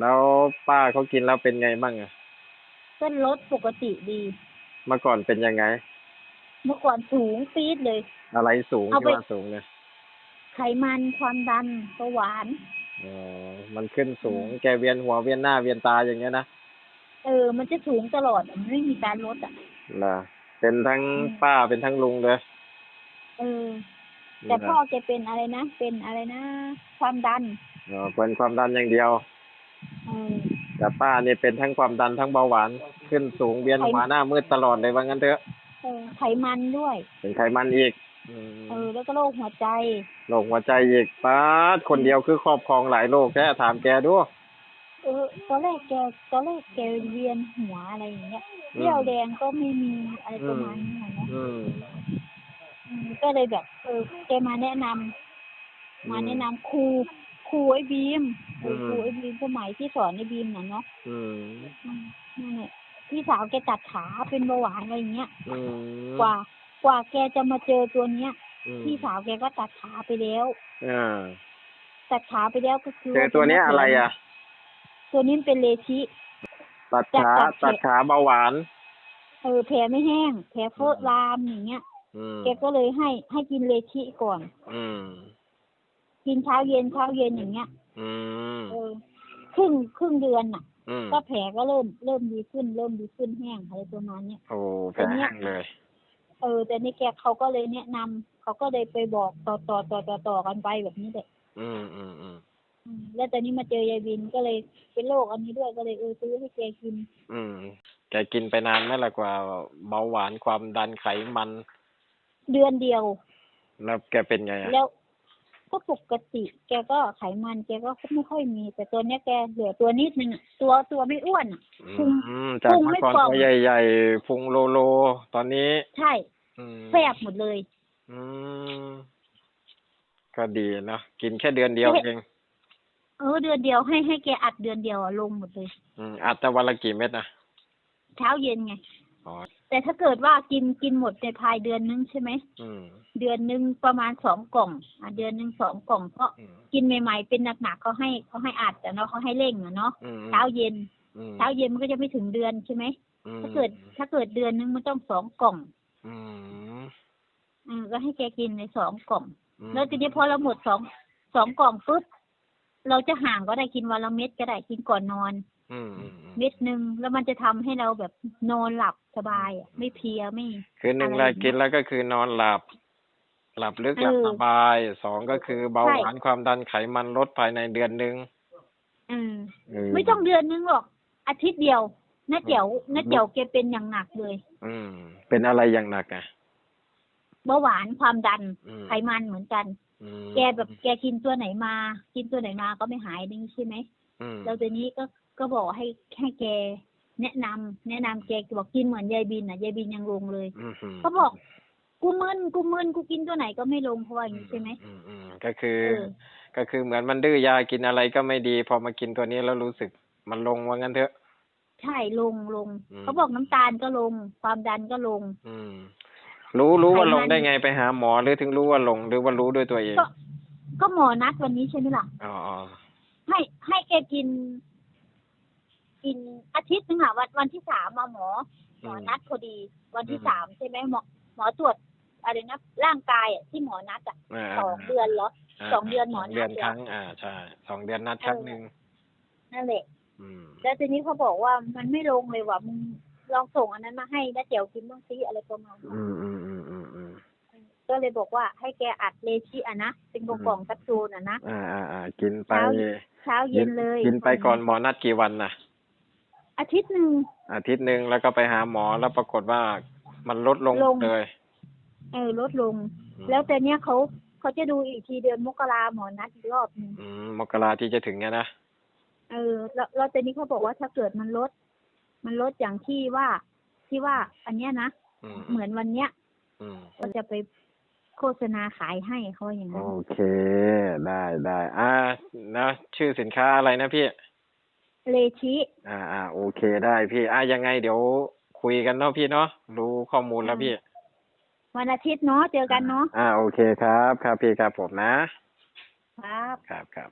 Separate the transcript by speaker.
Speaker 1: แล้วป้าเขากินแล้วเป็นไงบ้างอะ
Speaker 2: เส้นลดปกติดี
Speaker 1: เมื่อก่อนเป็นยังไง
Speaker 2: เมื่อก่อนสูงปี๊ดเลย
Speaker 1: อะไรสูง
Speaker 2: เอา
Speaker 1: ที่
Speaker 2: ไป
Speaker 1: ว่าสูงเนี่ย
Speaker 2: ไขมันความดันเบาหวาน
Speaker 1: อ๋อมันขึ้นสูง แกเวียนหัวเวียนหน้าเวียนตาอย่างเงี้ยนะ
Speaker 2: เออ มันจะสูงตลอดอะมันไม่มีการลดอะ
Speaker 1: ล่ะเป็นทั้ง
Speaker 2: อืม
Speaker 1: ป้าเป็นทั้งลุงเลย
Speaker 2: เออ แต่พ่อแกเป็นอะไรนะ เป็นอะไรนะ ความดัน
Speaker 1: อ๋อเป็นความดันอย่างเดียว
Speaker 2: เออ
Speaker 1: แต่ป้าเนี่ยเป็นทั้งความดันทั้งเบาหวานขึ้นสูงเวียนหัวหน้ามืดตลอดเลยว่างั้นเถอะ
Speaker 2: เออไขมันด้วย
Speaker 1: เป็นไขมันอีกอืม
Speaker 2: เออแล้วก็โรคหัวใจ
Speaker 1: โรคหัวใจอีกป้าดคนเดียวคือครอบครองหลายโรคแค่ถามแกดู
Speaker 2: เออตอนแรกแกตอนแรกแกเวียนหัวอะไรอย่างเงี้ยเรี่ยวแรงก็ไม่มีอะไรประมาณนี้อะเนาะ
Speaker 1: อืม
Speaker 2: อืมก็เลยแบบเออแกมาแนะนำมาแนะนำครูค รูไอ้บีมเออครูไอ้บีมสมัยที่สอนไอ้บีมน่ะเนาะ
Speaker 1: อืม
Speaker 2: อืมนั่นแหละพี่สาวแกตัดขาเป็นเบาหวานอะไรอย่างเงี้ย
Speaker 1: อืม
Speaker 2: กว่า กว่าแกจะมาเจอตัวเนี้ย
Speaker 1: อืม
Speaker 2: พี่สาวแกก็ตัดขาไปแล้ว
Speaker 1: อ่า
Speaker 2: ตัดขาไปแล้วก็คือ
Speaker 1: เจอตัวเนี้ยอะไรอะ
Speaker 2: ตัวนี้มันเป็นเลชิ
Speaker 1: ตัดขา
Speaker 2: จากจาก
Speaker 1: ตัดขาเบาหวาน
Speaker 2: เออแผลไม่แห้ง แผลเฟอะลามอย่างเงี้ย
Speaker 1: อืม
Speaker 2: แกก็เลยให้ให้กินเลชิก่อน
Speaker 1: อืม
Speaker 2: กินเช้าเย็นเช้าเย็นอย่างเงี้ย
Speaker 1: อืม
Speaker 2: เออครึ่งครึ่งเดือนน่ะ
Speaker 1: อืม
Speaker 2: ก็แผลก็เริ่มเริ่มดีขึ้น เริ่มดีขึ้นแห้งอะไรประมาณเนี้ย
Speaker 1: โอ้แผลแห้งเลย
Speaker 2: เออ แต่นี่แกเขาก็เลยแนะนำเขาก็เลยไปบอกต่อต่อต่อต่อต่อกันไปแบบนี้แหละ
Speaker 1: อืมอืมอืม
Speaker 2: อืมแล้วตอนนี้มาเจอยายบินก็เลยเป็นโรคอันนี้ด้วยก็เลยเออซื้อให้แกกิน
Speaker 1: อืมแกกินไปนานไหมล่ะกว่าเบาหวานความดันไขมัน
Speaker 2: เดือนเดียว
Speaker 1: แล้วแกเป็นไงอะ
Speaker 2: แล้ว ก็ปกติ แกก็ไขมันแกก็ไม่ค่อยมี แต่ตัวเนี้ยแกเหลือตัวนิดนึงอะตัวตัวไม่อ้วนอะพุง
Speaker 1: อืมจาก
Speaker 2: พุง
Speaker 1: เมื่
Speaker 2: ไม่
Speaker 1: อก่อน
Speaker 2: ป่อง
Speaker 1: ตัวใหญ่ๆพุงโลโล ตอนนี้
Speaker 2: ใช่
Speaker 1: อืม
Speaker 2: แฟบหมดเลย
Speaker 1: อืมก็ดีนะกินแค่เดือนเดียว
Speaker 2: ไม่
Speaker 1: เอง
Speaker 2: เออเดือนเดียวให้ให้แกอัดเดือนเดียวอะลงหมดเลย
Speaker 1: อืมอัดแต่วันละกี่เม็ดนะ
Speaker 2: เช้าเย็นไง
Speaker 1: อ๋อ
Speaker 2: แต่ถ้าเกิดว่ากินกินหมดในภายเดือนนึงใช่ไหม
Speaker 1: อืม
Speaker 2: เดือนหนึ่งประมาณสองกล่องอะเดือนหนึ่งสองกล่องเพราะ
Speaker 1: อืม
Speaker 2: กินใหม่ ๆ เป็นหนักๆเขาให้เขาให้อัดแต่เนาะเขาให้เร่งอะเนาะ
Speaker 1: อืม
Speaker 2: เช้าเย็น
Speaker 1: อืม
Speaker 2: เช้าเย็นมันก็จะไม่ถึงเดือนใช่ไหม
Speaker 1: อืม
Speaker 2: ถ้าเกิด ถ้าเกิดเดือนนึงมันต้องสองกล่อง
Speaker 1: อืม
Speaker 2: เออก็ให้แกกินในสองกล่อง
Speaker 1: อืม
Speaker 2: แล้วทีนี้พอเราหมดสองสองกล่องปุ๊บเราจะห่างก็ได้กินวันละเม็ดก็ได้กินก่อนนอน
Speaker 1: อืม อืมอืม
Speaker 2: เม็ดหนึ่งแล้วมันจะทำให้เราแบบนอนหลับสบายอะไม่เพลียไม่
Speaker 1: คือหนึ่ง
Speaker 2: อะไร
Speaker 1: แรก
Speaker 2: อย่างเงี้ย
Speaker 1: กินแล้วก็คือนอนหลับ หลับลึกหลับ
Speaker 2: เออ
Speaker 1: สบายสองก็คือเบา
Speaker 2: ใช่
Speaker 1: หวานความดันไขมันลดภายในเดือนหนึ่ง
Speaker 2: เออ
Speaker 1: เออ
Speaker 2: ไม่ต้องเดือนนึงหรอกอาทิตย์เดียวน้าเจียวน้าเจียวแกเป็นอย่างหนักเลย
Speaker 1: อืม เป็นอะไรอย่างหนักอะ
Speaker 2: เบาหวานความดัน
Speaker 1: อืม
Speaker 2: ไขมันเหมือนกัน
Speaker 1: อืม
Speaker 2: แกแบบแกกินตัวไหนมา กินตัวไหนมาก็ไม่หายนี่ใช่ไหม
Speaker 1: อืม
Speaker 2: แล้วทีนี้ก็ ก็บอกให้ให้แกแนะนำแนะนำแกบอกกินเหมือนยายบินอะยายบินยังลงเลย
Speaker 1: อืมอืม
Speaker 2: ก็บอกกูมึนกูมึนกูกินตัวไหนก็ไม่ลงเพราะว่าอย่างนี้ใช่ไหม
Speaker 1: อืมอืมก็คือ
Speaker 2: เออ
Speaker 1: ก็คือเหมือนมันดื้อยากินอะไรก็ไม่ดี พอมากินตัวนี้แล้วรู้สึกมันลงว่างั้นเถอะ
Speaker 2: ใช่ลงลง
Speaker 1: อืม
Speaker 2: เขาบอกน้ำตาลก็ลง ความดันก็ลง
Speaker 1: อืมรู้รู้ว่า
Speaker 2: ไขมัน
Speaker 1: ลงได้ไงไปหาหมอหรือถึงรู้ว่าลงหรือว่ารู้ด้วยตัวเอง
Speaker 2: ก็ก็หมอนัดวันนี้ใช่ไหมล่ะ
Speaker 1: อ๋ออ๋อ
Speaker 2: ให้ให้แกกิน กินอาทิตย์หนึงอะวันวันที่สามมาหมอหมอนัดพอดี วันที่สามใช่ไหมหมอหมอตรวจอะไรนะร่างกายอะที่หมอนัดอะาสองเดือนเหรอาสองเดือนหมอ
Speaker 1: สงเดือน
Speaker 2: นัด
Speaker 1: ครั้งอ่าใช่สองเดือนนัดครั้งหนึ่ง
Speaker 2: นั่นแหละ
Speaker 1: อืม
Speaker 2: แล้วทีนี้เขาบอกว่ามันไม่ลงเลยว่ะมึงลองส่งอันนั้นมาให้นะเจียวกินบ้างซิอะไรประมาณนี้
Speaker 1: อืมอืมอืมอืมอืม
Speaker 2: ก็เลยบอกว่าให้แกอัดเลชิอะนะเป็นกล่องๆแคปซูลอะนะ
Speaker 1: อ่าอ่าอ่ากินไป
Speaker 2: เช้าเช้าเย็นเลย
Speaker 1: กินไปก่อนหมอนัดกี่วันน่ะ
Speaker 2: อาทิตย์หนึ่ง
Speaker 1: อาทิตย์หนึ่งแล้วก็ไปหาหมอแล้วปรากฏว่ามันลดลง
Speaker 2: ลง
Speaker 1: เลย
Speaker 2: เออลดลง
Speaker 1: อืม
Speaker 2: แล้วแต่เนี้ยเขาเขาจะดูอีกทีเดือนมกราหมอนัดอีกรอบหนึง
Speaker 1: อืมมกราที่จะถึงเนี่ยนะ
Speaker 2: เออ แล้วแล้วแต่นี้เขาบอกว่าถ้าเกิดมันลด มันลดอย่างที่ว่าที่ว่า อันเนี้ยนะ
Speaker 1: อืม
Speaker 2: เหมือนวันเนี้ย
Speaker 1: อืม
Speaker 2: ก็จะไปโฆษณาขายให้เขาอย่าง
Speaker 1: โอ
Speaker 2: นั้น
Speaker 1: เค ได้ได้อ่านะชื่อสินค้าอะไรนะพี่
Speaker 2: เลชิ
Speaker 1: อ่าอ่าโอเคได้พี่อ่ายังไงเดี๋ยวคุยกันเนาะพี่เนาะรู้ข้อมูลแล้วพี่
Speaker 2: วันอาทิตย์เนาะเจอกันเนาะ
Speaker 1: อ่าโอเคครับ ครับพี่ครับผมนะ
Speaker 2: ครับ
Speaker 1: ครับครับ